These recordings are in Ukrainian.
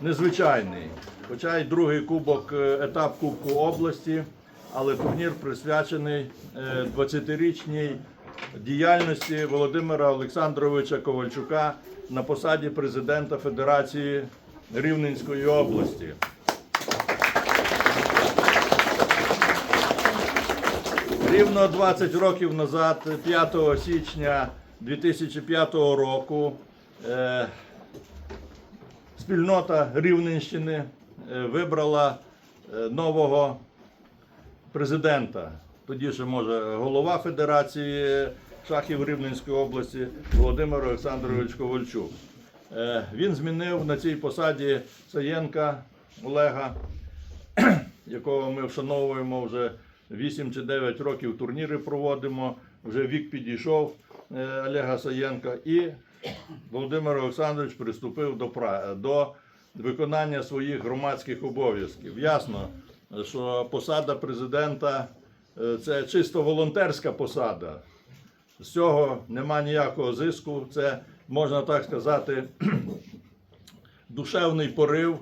незвичайний. Хоча й другий кубок, е, етап Кубку області, але турнір присвячений е, 20-річній діяльності Володимира Олександровича Ковальчука на посаді президента Федерації Рівненської області. Рівно 20 років назад, 5 січня 2005 року, е, спільнота Рівненщини е, вибрала е, нового президента. Тоді ще може голова Федерації шахів Рівненської області Володимир Олександрович Ковальчук. Е, Він змінив на цій посаді Саєнка Олега, якого ми вшановуємо вже 8 чи 9 років турніри проводимо. Вже вік підійшов Олега Саєнка. І Володимир Олександрович приступив до, до виконання своїх громадських обов'язків. Ясно, що посада президента е, це чисто волонтерська посада. З цього нема ніякого зиску. Це можна так сказати, душевний порив,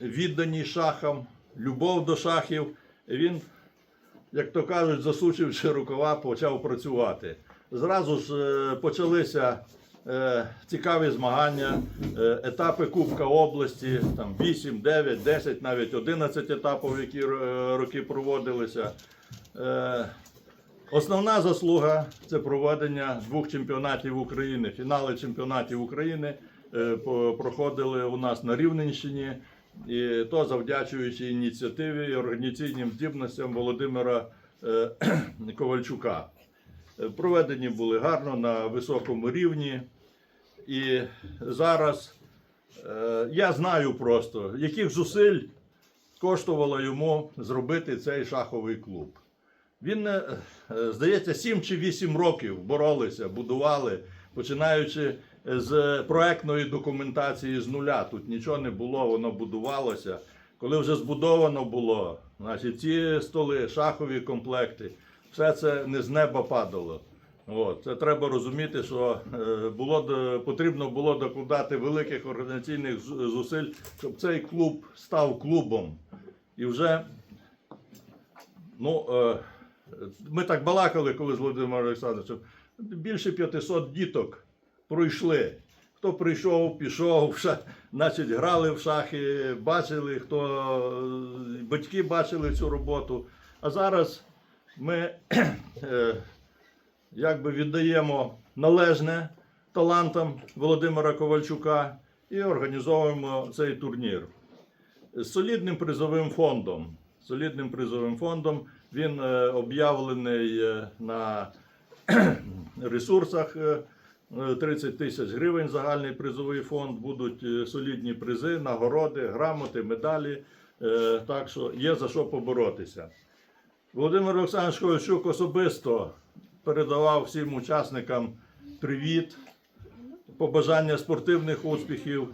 відданість шахам, любов до шахів. Він, як то кажуть, засучивши рукава, почав працювати. Зразу ж е, почалися цікаві змагання, е, етапи Кубка області, там 8, 9, 10, навіть 11 етапів, які е, роки проводилися. Е, Основна заслуга це проведення двох чемпіонатів України. Фінали чемпіонатів України е, проходили у нас на Рівненщині, і то завдячуючи ініціативі і організаційним здібностям Володимира е, Ковальчука. Проведені були гарно на високому рівні. І зараз е, я знаю просто, яких зусиль коштувало йому зробити цей шаховий клуб. Він, е, е, здається, 7 чи 8 років боролися, будували, починаючи з проектної документації з нуля. Тут нічого не було, воно будувалося. Коли вже збудовано було, значить, ці столи, шахові комплекти, все це не з неба падало. От, це треба розуміти, що е, було потрібно було докладати великих організаційних зусиль, щоб цей клуб став клубом. І вже Ну, е, ми так балакали, коли з Володимиром Олександровичем. Більше 500 діток пройшли. Хто прийшов, пішов, ша- значить, грали в шахи, бачили, хто е, батьки бачили цю роботу. А зараз ми е, якби віддаємо належне талантам Володимира Ковальчука і організовуємо цей турнір з солідним призовим фондом. Солідним призовим фондом він е, об'явлений е, на ресурсах. е, е, 30 тисяч гривень загальний призовий фонд. Будуть солідні призи, нагороди, грамоти, медалі. Так що є за що поборотися. Володимир Олександрович Ковальчук особисто передавав всім учасникам привіт, побажання спортивних успіхів.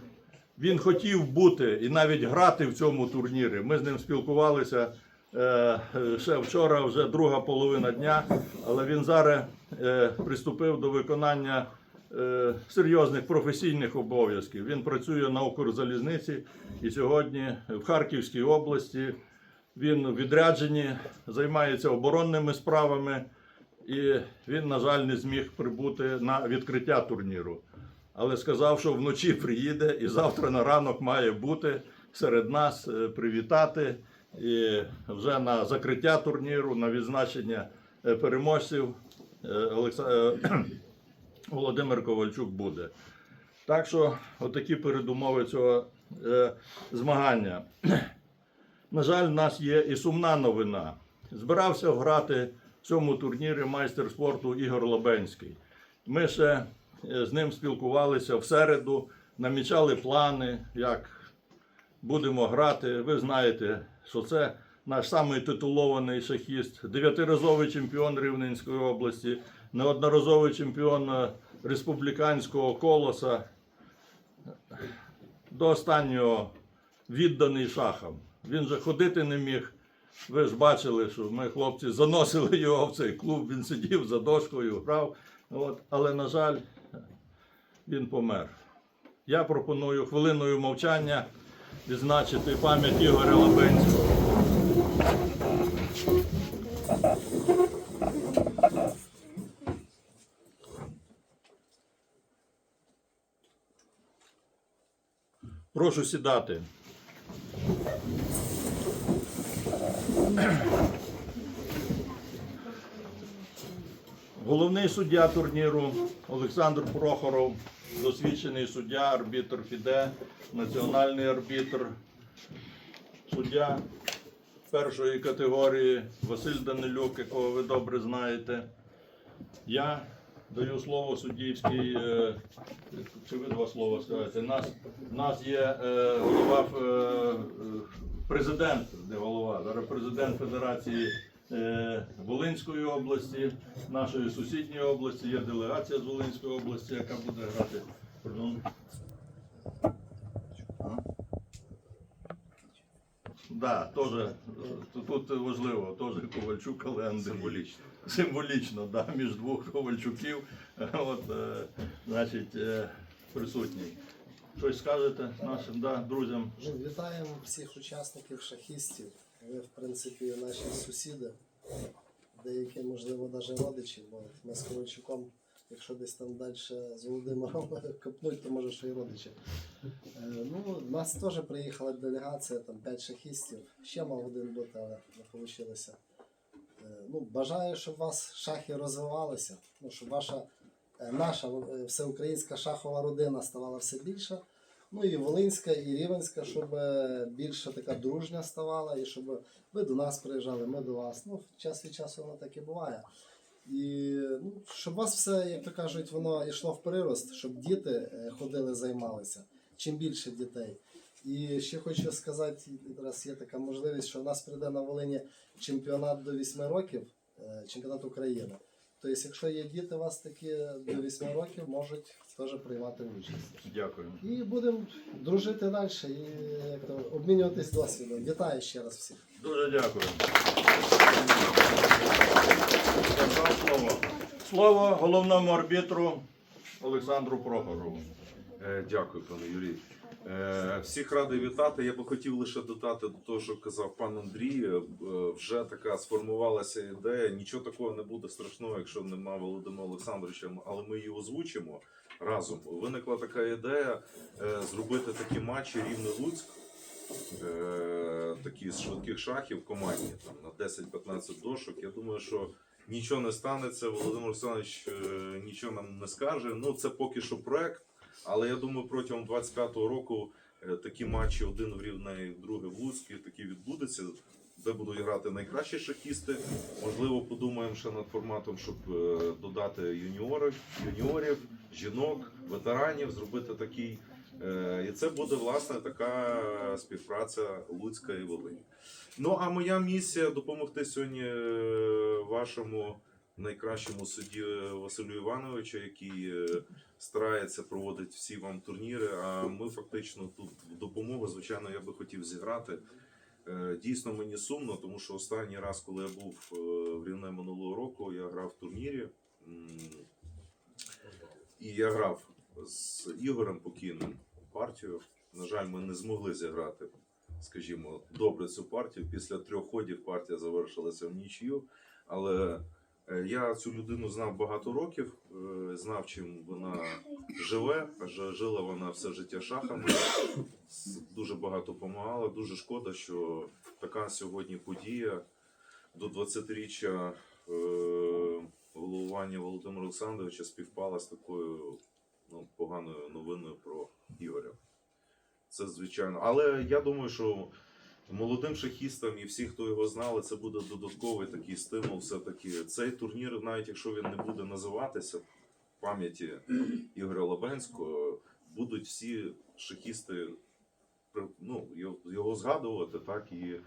Він хотів бути і навіть грати в цьому турнірі. Ми з ним спілкувалися е, ще вчора, вже друга половина дня, але він зараз е, приступив до виконання е, серйозних професійних обов'язків. Він працює на Укрзалізниці і сьогодні в Харківській області. Він у відрядженні, займається оборонними справами, і він, на жаль, не зміг прибути на відкриття турніру. Але сказав, що вночі приїде і завтра на ранок має бути серед нас е, привітати. І вже на закриття турніру, на відзначення е, переможців е, Володимир Ковальчук буде. Так що, отакі передумови цього змагання. На жаль, в нас є і сумна новина. Збирався грати в цьому турнірі майстер спорту Ігор Лобенський. Ми ще е, з ним спілкувалися в середу, намічали плани, як будемо грати. Ви знаєте, що це наш самий титулований шахіст, дев'ятиразовий чемпіон Рівненської області, неодноразовий чемпіон е, республіканського колоса. До останнього відданий шахам. Він же ходити не міг. Ви ж бачили, що ми, хлопці, заносили його в цей клуб, він сидів за дошкою, грав. От. Але, на жаль, він помер. Я пропоную хвилиною мовчання відзначити пам'ять Ігоря Лабенського. Прошу сідати. Головний суддя турніру Олександр Прохоров, досвідчений суддя, арбітр ФІДЕ, національний арбітр, суддя першої категорії Василь Данилюк, якого ви добре знаєте. Я даю слово суддівській. е, Чи ви два слова скажете? Нас, нас є е, голова е, президент, зараз президент Федерації е, Волинської області, нашої сусідньої області, є делегація з Волинської області, яка буде грати. Пардон. А? Да, теж е, тут важливо, теж Ковальчук, але Андрій. Символічно. Символічно, да, між двох Ковальчуків, от, е, значить, присутній. Щось скажете нашим да, друзям? Ну, вітаємо всіх учасників шахістів. Ви, в принципі, наші сусіди, деякі, можливо, навіть родичі, бо ми з Ковальчуком, якщо десь там далі з Володимиром копнуть, то може що і родичі. Е, Ну, у нас теж приїхала делегація, там 5 шахістів. Ще мав один бути, але не вийшло. Ну, бажаю, щоб у вас шахи розвивалися, ну, щоб ваша е, наша е, всеукраїнська шахова родина ставала все більша. Ну і Волинська, і Рівенська, щоб е, більше така дружня ставала, і щоб ви до нас приїжджали, ми до вас. Ну, час від часу воно так і буває. І ну, щоб у вас все, як то кажуть, воно йшло в прирост, щоб діти е, ходили, займалися. Чим більше дітей. І ще хочу сказати, зараз є така можливість, що в нас прийде на Волині чемпіонат до 8 років, е, чемпіонат України. Тобто, якщо є діти у вас такі до 8 років, можуть теж приймати участь. Дякую. І будемо дружити далі і як то, обмінюватись досвідом. Вітаю ще раз всіх. Дуже дякую. Слово. Слово головному арбітру Олександру Прохорову. Е, Дякую, пане Юрій. Е, Всіх радий вітати. Я би хотів лише додати до того, що казав пан Андрій. Е, Вже така сформувалася ідея. Нічого такого не буде страшного, якщо нема Володимира Олександровича, але ми її озвучимо разом. Виникла така ідея е, зробити такі матчі рівне Луцьк. Такі з швидких шахів командні там на 10-15 дошок. Я думаю, що нічого не станеться. Володимир Олександрович нічого нам не скаже. Ну це поки що проект. Але я думаю, протягом 25-го року е, такі матчі один в Рівне, другий в Луцькі, такі відбудуться, де будуть грати найкращі шахісти. Можливо, подумаємо ще над форматом, щоб е, додати юніорів, юніорів, жінок, ветеранів, зробити такий. Е, І це буде власне така співпраця Луцька і Волині. Ну а моя місія допомогти сьогодні вашому найкращому судді Василю Івановичу, який е, старається проводити всі вам турніри. А ми фактично тут допомогу, звичайно, я би хотів зіграти. Е, Дійсно, мені сумно, тому що останній раз, коли я був е, в Рівне минулого року, я грав в турнірі. І я грав з Ігорем покійним партію. На жаль, ми не змогли зіграти, скажімо, добре цю партію. Після трьох ходів партія завершилася в нічию. Але е, я цю людину знав багато років, е, знав, чим вона живе, жила вона все життя шахами, дуже багато допомагала. Дуже шкода, що така сьогодні подія до 20-річчя е, головування Володимира Олександровича співпала з такою ну, поганою новиною про Ігоря. Це звичайно. Але я думаю, що молодим шахістам і всі, хто його знали, це буде додатковий такий стимул. Все-таки цей турнір, навіть якщо він не буде називатися в пам'яті Ігоря Лабенського, будуть всі шахісти ну, його- згадувати, так і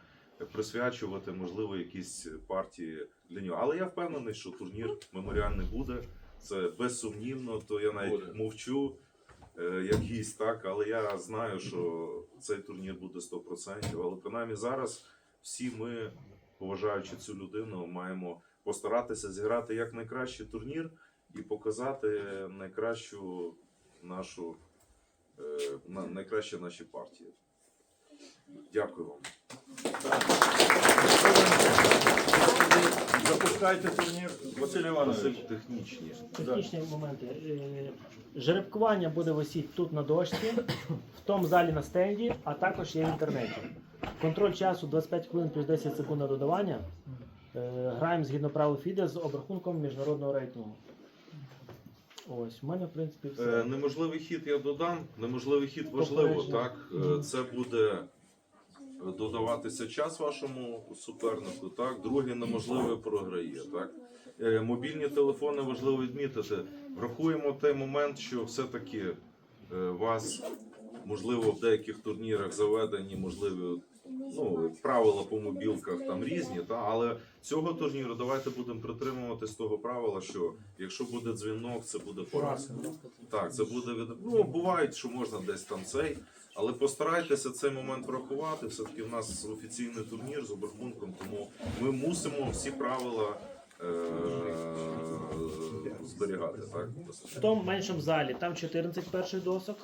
присвячувати, можливо, якісь партії для нього. Але я впевнений, що турнір меморіальний буде. Це безсумнівно, то я навіть Буде. мовчу як гість, так, але я знаю, що цей турнір буде 100%. Але принаймні зараз всі ми, поважаючи цю людину, маємо постаратися зіграти як найкращий турнір і показати найкращу нашу е, на- найкращі наші партії. Дякую вам. Запускайте турнір. Василь Іванович. Технічні. Технічні моменти. Е, Жеребкування буде висіти тут на дошці, в тому залі на стенді, а також є в інтернеті. Контроль часу 25 хвилин плюс 10 секунд на додавання. Е, Граємо згідно правил ФІДЕ з обрахунком міжнародного рейтингу. Ось, в мене, в принципі, все. Е, Неможливий хід я додам. Неможливий хід важливо, Попередження. так? Е, Це буде додаватися час вашому супернику, так? Другий неможливий програє, так? Е, Мобільні телефони важливо відмітити. Врахуємо той момент, що все-таки е, вас, можливо, в деяких турнірах заведені, можливі ну, правила по мобілках там різні, та, але цього турніру давайте будемо притримуватись того правила, що якщо буде дзвінок, це буде поразка. Так, це буде від. Ну, бувають, що можна десь там цей, але постарайтеся цей момент врахувати. Все-таки в нас офіційний турнір з обрахунком, тому ми мусимо всі правила е- зберігати. Так? В тому меншому залі там 14 перших досок,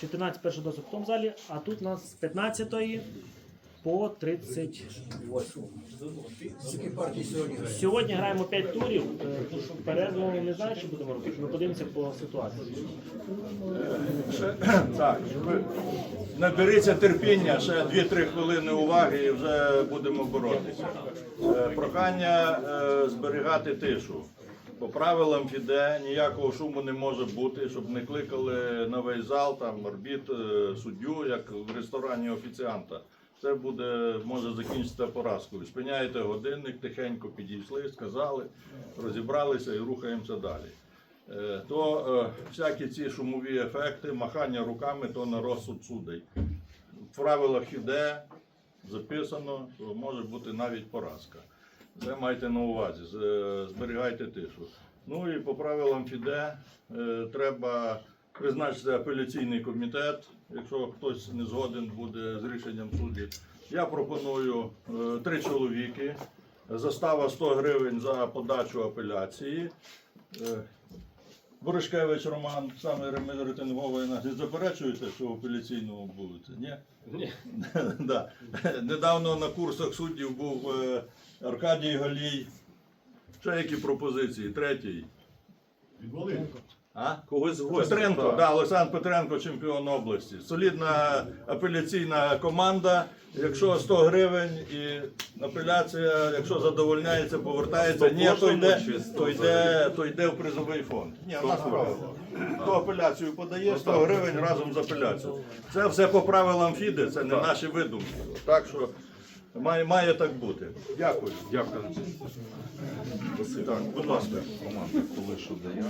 14 перших досок в тому залі, а тут у нас з 15 по 30. Скільки партій сьогодні грає? Сьогодні граємо 5 турів. Е, Перерву не знаю, що будемо робити. Ми подивимося по ситуації. Так, наберіться терпіння, ще 2-3 хвилини уваги і вже будемо боротися. Е, Прохання е, зберігати тишу. По правилам ФІДЕ ніякого шуму не може бути, щоб не кликали на весь зал, там орбіт, суддю, як в ресторані офіціанта. Це буде може закінчитися поразкою. Спиняєте годинник, тихенько підійшли, сказали, розібралися і рухаємося далі. Е, то е, всякі ці шумові ефекти, махання руками, то на розсуд судей. В правилах іде записано, що може бути навіть поразка. Це майте на увазі, е, зберігайте тишу. Ну і по правилам ФІДЕ треба призначити апеляційний комітет, якщо хтось не згоден буде з рішенням судді. Я пропоную е, три чоловіки, застава 100 гривень за подачу апеляції. Е, Боришкевич Роман, саме рейтинговий наш. Заперечуєте, що в апеляційному будете? Ні? Ні. да. Недавно на курсах суддів був е, Аркадій Галій. Ще які пропозиції? Третій. А? Когось з гостя. Петренко, да, Олександр Петренко, чемпіон області. Солідна апеляційна команда. Якщо 100 гривень і апеляція, якщо задовольняється, повертається. Ні, то йде, то йде, то йде в призовий фонд. Ні, у нас правило. Хто апеляцію подає, 100 гривень разом з апеляцією. Це все по правилам ФІДи, це не наші видумки. Так що має, має так бути. Дякую. Дякую. Так, будь ласка. Команда, коли що дає.